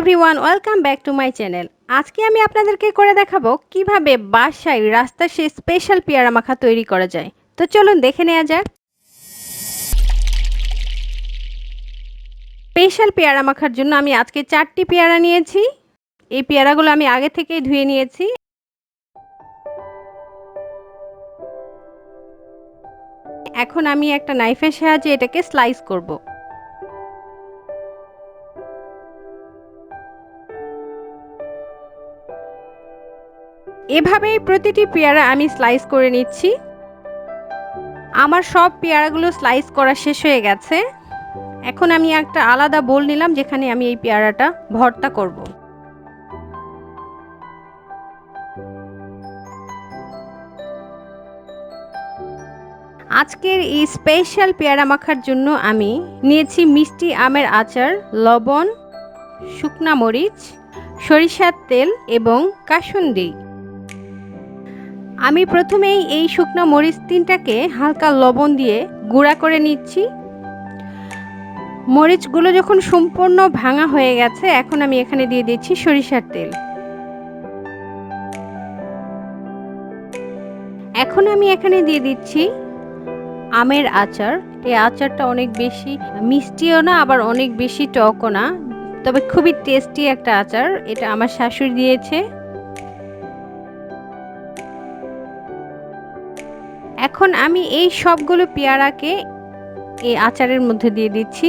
Everyone welcome back to my channel আজকে আমি আপনাদেরকে করে দেখাবো কীভাবে বাসায় রাস্তা সে স্পেশাল পেয়ারা মাখা তৈরি করা যায়। তো চলুন দেখে নেওয়া যাক। স্পেশাল পেয়ারা মাখার জন্য আমি আজকে চারটি পেয়ারা নিয়েছি। এই পেয়ারাগুলো আমি আগে থেকেই ধুয়ে নিয়েছি। এখন আমি একটা নাইফের সাহায্যে এটাকে স্লাইস করব। এভাবেই প্রতিটি পেয়ারা আমি স্লাইস করে নিচ্ছি। আমার সব পেয়ারাগুলো স্লাইস করা শেষ হয়ে গেছে। এখন আমি একটা আলাদা বোল নিলাম, যেখানে আমি এই পেয়ারাটা ভর্তা করব। আজকের এই স্পেশাল পেয়ারা মাখার জন্য আমি নিয়েছি মিষ্টি আমের আচার, লবণ, শুকনা মরিচ, সরিষার তেল এবং কাসুন্দি। আমি প্রথমেই এই শুকনো মরিচ তিনটাকে হালকা লবণ দিয়ে গুঁড়া করে নিচ্ছি। মরিচগুলো যখন সম্পূর্ণ ভাঙা হয়ে গেছে, এখন আমি এখানে দিয়ে দিচ্ছি সরিষার তেল। এখন আমি এখানে দিয়ে দিচ্ছি আমের আচার। এই আচারটা অনেক বেশি মিষ্টিও না, আবার অনেক বেশি টকও না, তবে খুবই টেস্টি একটা আচার। এটা আমার শাশুড়ি দিয়েছে। এখন আমি এই সবগুলো পেয়ারাকে এই আচারের মধ্যে দিয়ে দিচ্ছি।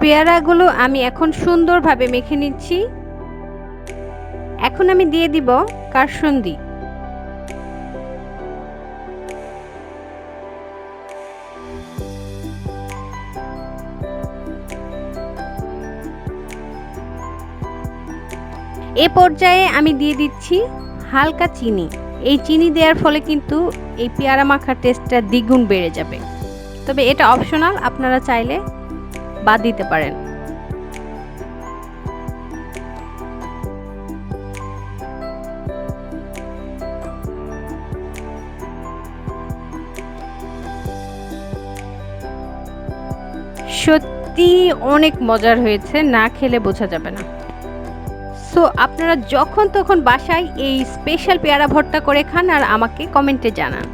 পেয়ারাগুলো আমি এখন সুন্দরভাবে মেখে নিচ্ছি। এখন আমি দিয়ে দিব কারসন্দি। এ পর্যায়ে আমি দিয়ে দিচ্ছি হালকা চিনি। এই চিনি দেওয়ার ফলে কিন্তু এই পেয়ারা মাখার টেস্টটা দ্বিগুণ বেড়ে যাবে। তবে এটা অপশনাল আপনারা চাইলে বাদ দিতে পারেন। সত্যি অনেক মজার হয়েছে, না খেলে বোঝা যাবে না। সো আপনারা যখন তখন বাসায় এই স্পেশাল পেয়ারা ভর্তা করে খান আর আমাকে কমেন্টে জানান।